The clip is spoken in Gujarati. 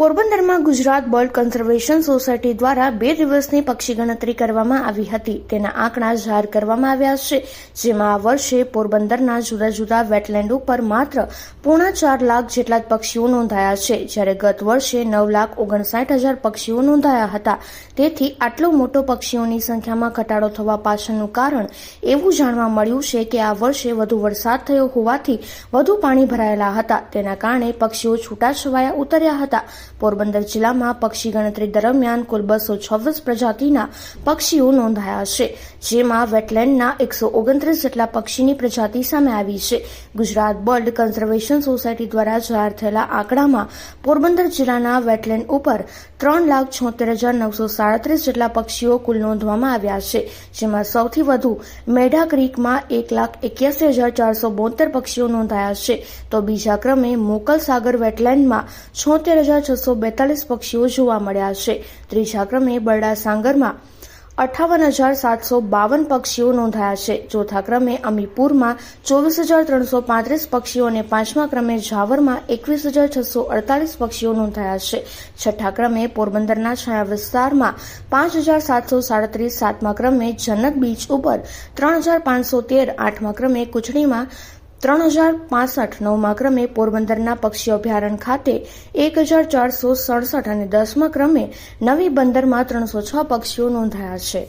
પોરબંદરમાં ગુજરાત બર્ડ કન્ઝર્વેશન સોસાયટી દ્વારા બે દિવસની પક્ષી ગણતરી કરવામાં આવી હતી. તેના આંકડા જાહેર કરવામાં આવ્યા છે, જેમાં આ વર્ષે પોરબંદરના જુદા જુદા વેટલેન્ડ ઉપર માત્ર પોણા ચાર લાખ જેટલા જ પક્ષીઓ નોંધાયા છે. જ્યારે ગત વર્ષે નવ લાખ ઓગણસાઠ હજાર પક્ષીઓ નોંધાયા હતા. તેથી આટલો મોટો પક્ષીઓની સંખ્યામાં ઘટાડો થવા પાછળનું કારણ એવું જાણવા મળ્યું છે કે આ વર્ષે વધુ વરસાદ થયો હોવાથી વધુ પાણી ભરાયેલા હતા. તેના કારણે પક્ષીઓ છૂટાછવાયા ઉતર્યા હતા. પોરબંદર જિલ્લામાં પક્ષી ગણતરી દરમિયાન કુલ બસો છવ્વીસ પ્રજાતિના પક્ષીઓ નોંધાયા છે, જેમાં વેટલેન્ડના એકસો ઓગણત્રીસ જેટલા પક્ષીની પ્રજાતિ સામે આવી છે. ગુજરાત બર્ડ કન્ઝર્વેશન સોસાયટી દ્વારા જાહેર થયેલા આંકડામાં પોરબંદર જિલ્લાના વેટલેન્ડ ઉપર ત્રણ લાખ છોતેર હજાર નવસો સાડત્રીસ જેટલા પક્ષીઓ કુલ નોંધવામાં આવ્યા છે, જેમાં સૌથી વધુ મેઢા ક્રીકમાં એક લાખ એક્યાસી હજાર ચારસો બોતેર પક્ષીઓ નોંધાયા છે. તો બીજા ક્રમે મોકલ સાગર વેટલેન્ડમાં છોતેર હજાર છસો બેતાલીસ પક્ષીઓ જોવા મળ્યા છે. ત્રીજા ક્રમે બરડા સાંગરમાં અઠાવન હજાર સાતસો બાવન પક્ષીઓ નોંધાયા છે. ચોથા ક્રમે અમીપુરમાં ચોવીસ હજાર ત્રણસો પાંત્રીસ પક્ષીઓ અને પાંચમા ક્રમે ઝાવરમાં એકવીસ હજાર છસો અડતાલીસ પક્ષીઓ નોંધાયા છે. છઠ્ઠા ક્રમે પોરબંદરના છાયા વિસ્તારમાં પાંચ હજાર સાતસો સાડત્રીસ સાતમા ક્રમે જનક બીચ ઉપર ત્રણ હજાર પાંચસો તેર આઠમા ક્રમે કુચડીમાં ત્રણ હજાર પાસઠ નવમા ક્રમે પોરબંદરના પક્ષી અભયારણ્ય ખાતે એક હજાર ચારસો સડસઠ અને દસમા ક્રમે નવી બંદરમાં ત્રણસો છ પક્ષીઓ નોંધાયા છે.